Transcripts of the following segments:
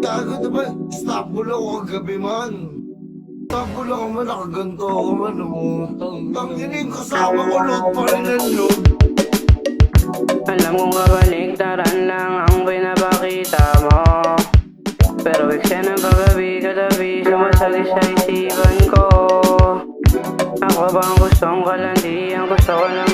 Gago naman, stop mo lang ako kagabi man. Stop mo lang ako man, nakaganto ako man. oh. Tangin yung kasama ko, load pa rin ang load. Alam kong kabaligtaran lang ang pinapakita mo Pero eksena paggabi katabi Sumasagi sa isipan ko Ako ba ang gustong kalandian Gusto ko na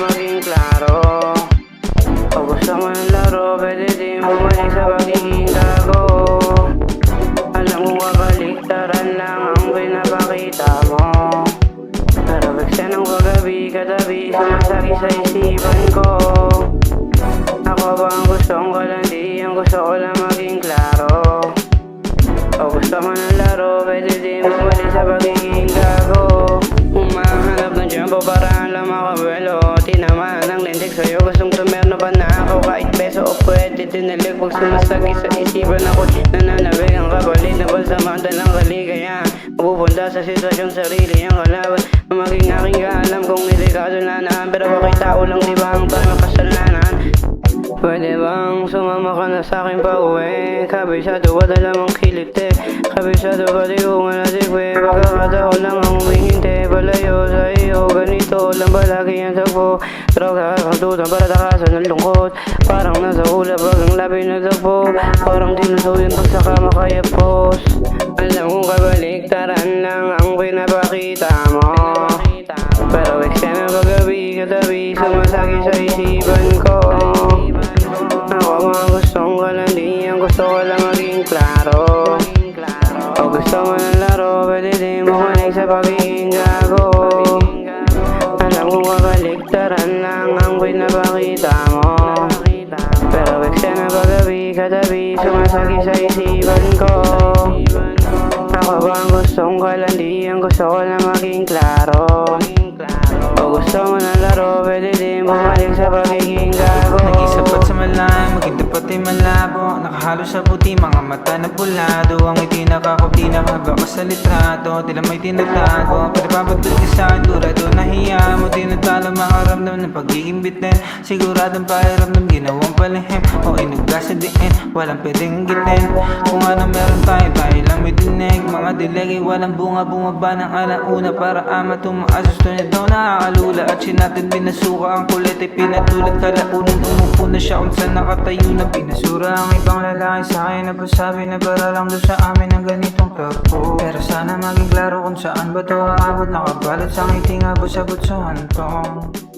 katabi Sumasagi sa isipan ko. Ako ba ang gustong kalandian? Gusto ko lang maging klaro. O gusto mo ng laro, pwede din bumalik sa pagiging gago Humahanap ng jumbo para lang makabuelo Tinamaan ng lentik sa'yo, gustong tumerno pa na ako Kahit beso o pwede dinalig Pag sumasagi sa isipan ako Nananabig ang kapalit na balsamanta ng kaligayahan Mapupunta sa sitwasyong sarili ang kalaban Na maging aking kaalam kung na naan Pero bakit tao lang di ba ang tayo makasalanan? Pwede bang sumama ka na sa akin pa uwi? Kabisado ba dala mong kilite? Kabisado ba di ko nga nasikwe? Pagkakataon lang ang humihinte Palayo sa iyo, ganito lang ba lagi ang tagpo? Droga kang tutang para takasan ng lungkot. Parang nasa ulap pag ang labi nagtagpo Parang dinusuyan pag saka makayapos Alam kong kabaliktaran lang ang pinapakita mo. Pero eksena paggabi katabi Sumasagi sa isipan ko katabi Sumasagi sa isipan ko. Ako ba ang gustong kalandian Gusto ko lang maging klaro. O gusto mo ng laro Pwede din bumalik sa pagiging gago. Nag-isapat sa malayo, maging tapat ay malabo. Nakahalo sa puti, mga mata na bulado. Ang itinakakopti na haba ka sa litrato Tila may tinatago. Pero papadul ka sa durado? Na hiya mo Tinatalo makaramdam ng pagiging bitin Siguradong pakiramdam, palihim O inuga sa diin, walang pwedeng gitin. Kung ano meron tayo, tayo lang may dinig. Mga dilegi, walang bunga, bumaba ng alauna. Para ama tumaas, gusto niya daw nakakalula At sinatid binasuka ang kulit ay pinatulad Kalaunan. Umupo na siya kung saan nakatayo na Pinasura. Ang ibang lalaki sa akin Nagpasabi na para lang doon sa amin ang ganitong tagpo. Pero sana maging klaro kung saan ba to aabot. Nakabalot sa ngiti nga abot sa hantong